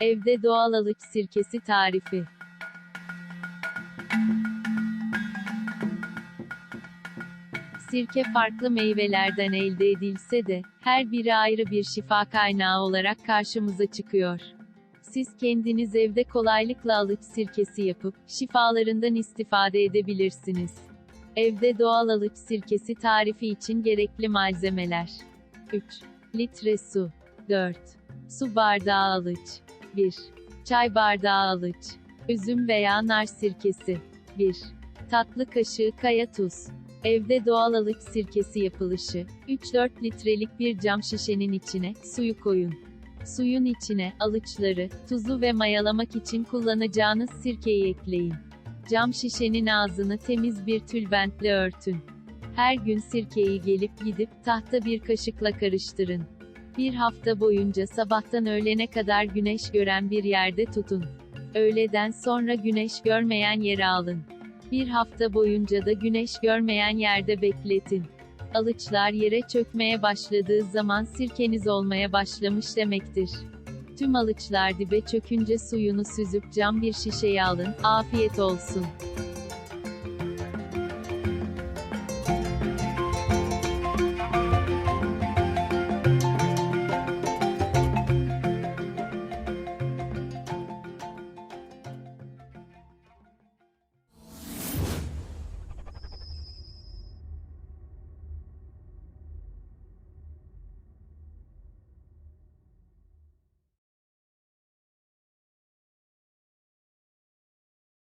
Evde doğal alıç sirkesi tarifi. Sirke farklı meyvelerden elde edilse de, her biri ayrı bir şifa kaynağı olarak karşımıza çıkıyor. Siz kendiniz evde kolaylıkla alıç sirkesi yapıp, şifalarından istifade edebilirsiniz. Evde doğal alıç sirkesi tarifi için gerekli malzemeler. 3 litre su. 4 su bardağı alıç. 1 çay bardağı alıç. Üzüm veya nar sirkesi. 1 tatlı kaşığı kaya tuz. Evde doğal alıç sirkesi yapılışı. 3-4 litrelik bir cam şişenin içine suyu koyun. Suyun içine alıçları, tuzu ve mayalamak için kullanacağınız sirkeyi ekleyin. Cam şişenin ağzını temiz bir tülbentle örtün. Her gün sirkeyi gelip gidip tahta bir kaşıkla karıştırın. Bir hafta boyunca sabahtan öğlene kadar güneş gören bir yerde tutun. Öğleden sonra güneş görmeyen yere alın. Bir hafta boyunca da güneş görmeyen yerde bekletin. Alıçlar yere çökmeye başladığı zaman sirkeniz olmaya başlamış demektir. Tüm alıçlar dibe çökünce suyunu süzüp cam bir şişeye alın. Afiyet olsun.